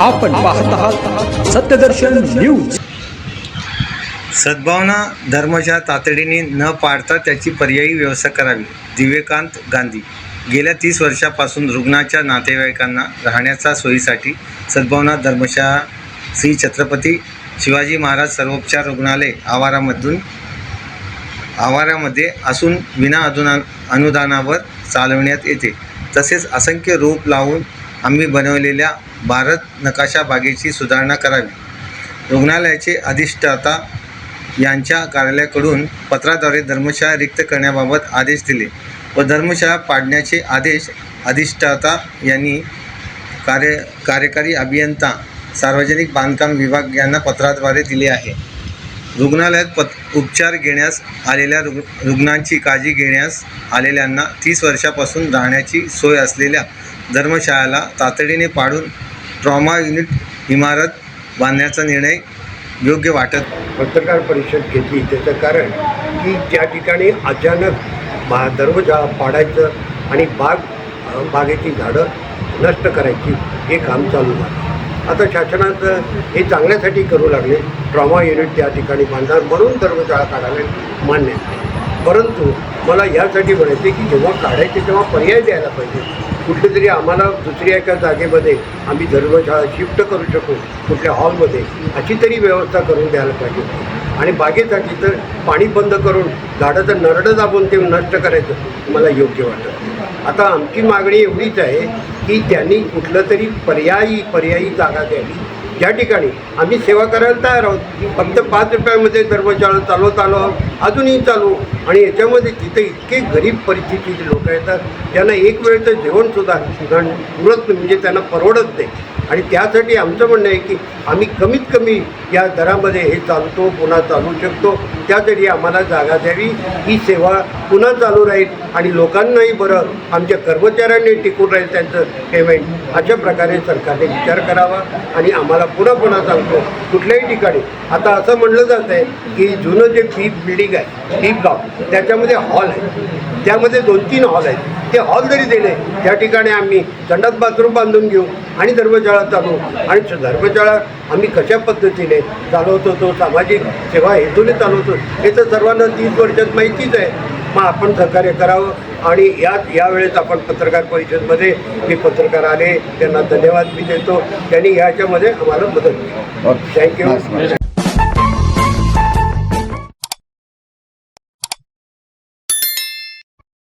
आपण पाहत आहात सत्यदर्शन न्यूज. सद्भावना धर्माच्या तातडीने न पाडता त्याची पर्यायी व्यवस्था करावी दिव्यकांत गांधी. गेल्या तीस वर्षापासून रुग्णाच्या नातेवाईकांना राहण्याच्या सोयीसाठी सद्भावना धर्मशाळा श्री छत्रपती शिवाजी महाराज सर्वोपचार रुग्णालय आवारामधून आवारामध्ये असून विना अनुदाना अनुदानावर चालवण्यात येते. तसेच असंख्य रोप लावून आम्ही बनवलेल्या भारत नकाशा बागेची सुधारणा करावी. रुग्णालयाचे अधिष्ठाता यांच्या कार्यालयाकडून पत्राद्वारे धर्मशाळा रिक्त करण्याबाबत आदेश दिले व धर्मशाळा पाडण्याचे आदेश अधिष्ठाता यांनी कार्य कार्यकारी अभियंता सार्वजनिक बांधकाम विभाग यांना पत्राद्वारे दिले आहे. रुग्णालयात पत उपचार घेण्यास आलेल्या रुग् रुग्णांची काळजी घेण्यास आलेल्यांना तीस वर्षापासून राहण्याची सोय असलेल्या धर्मशाळेला तातडीने पाडून ट्रॉमा युनिट इमारत बांधण्याचा निर्णय योग्य वाटत पत्रकार परिषद घेतली. त्याचं कारण की ज्या ठिकाणी अचानक बा दरवाजा पाडायचं आणि बाग बागेची झाडं नष्ट करायची हे काम चालू झालं. आता शासनाचं हे चांगल्यासाठी करू लागले. ट्रॉमा युनिट त्या ठिकाणी बांधणार म्हणून धर्मशाळा काढायला मान्य परंतु मला यासाठी म्हणायचे की जेव्हा काढायचे तेव्हा पर्याय द्यायला पाहिजे. कुठेतरी आम्हाला दुसऱ्या एका जागेमध्ये आम्ही धर्मशाळा शिफ्ट करू शकू कुठल्या हॉलमध्ये अशी तरी व्यवस्था करून द्यायला पाहिजे आणि बागेसाठी तर पाणी बंद करून झाडाचं नरडं दाबून ते नष्ट करायचं मला योग्य वाटतं आता आमची मागणी एवढीच आहे की त्यांनी कुठलं तरी पर्यायी पर्यायी जागा द्यावी. ज्या ठिकाणी आम्ही सेवा करायला तयार आहोत. फक्त पाच रुपयामध्ये धर्मशाळा चालवत आलो आहोत. अजूनही चालू. आणि याच्यामध्ये तिथे इतके गरीब परिस्थितीचे लोक येतात ज्यांना एक वेळचं जेवणसुद्धा घण पुरत म्हणजे त्यांना परवडत नाही. आणि त्यासाठी आमचं म्हणणं आहे की आम्ही कमीत कमी या दरामध्ये हे चालतो पुन्हा चालू शकतो. त्यासाठी आम्हाला जागा द्यावी. ही सेवा पुन्हा चालू राहील आणि लोकांनाही बरं आमच्या कर्मचाऱ्यांनी टिकून राहील त्यांचं पेमेंट अशा प्रकारे सरकारने विचार करावा आणि आम्हाला पुन्हा पुन्हा सांगतो कुठल्याही ठिकाणी. आता असं म्हणलं जात आहे की जुनं जे पीक बिल्डिंग आहे पीक गाव त्याच्यामध्ये हॉल आहे त्यामध्ये दोन तीन हॉल आहेत. ते हॉल जरी दिले त्या ठिकाणी आम्ही संडास बाथरूम बांधून घेऊ आणि धर्मशाळा चालू आणि स- धर्मशाळा आम्ही कशा पद्धतीने चालवतो तो सामाजिक सेवा हेतूने चालवतो हे तर सर्वांना तीस वर्षात माहितीच आहे. मग आपण सहकार्य करावं. आणि या यावेळेस आपण पत्रकार परिषदमध्ये जे पत्रकार आले त्यांना धन्यवाद मी देतो. त्यांनी ह्याच्यामध्ये आम्हाला मदत केली. थँक्यू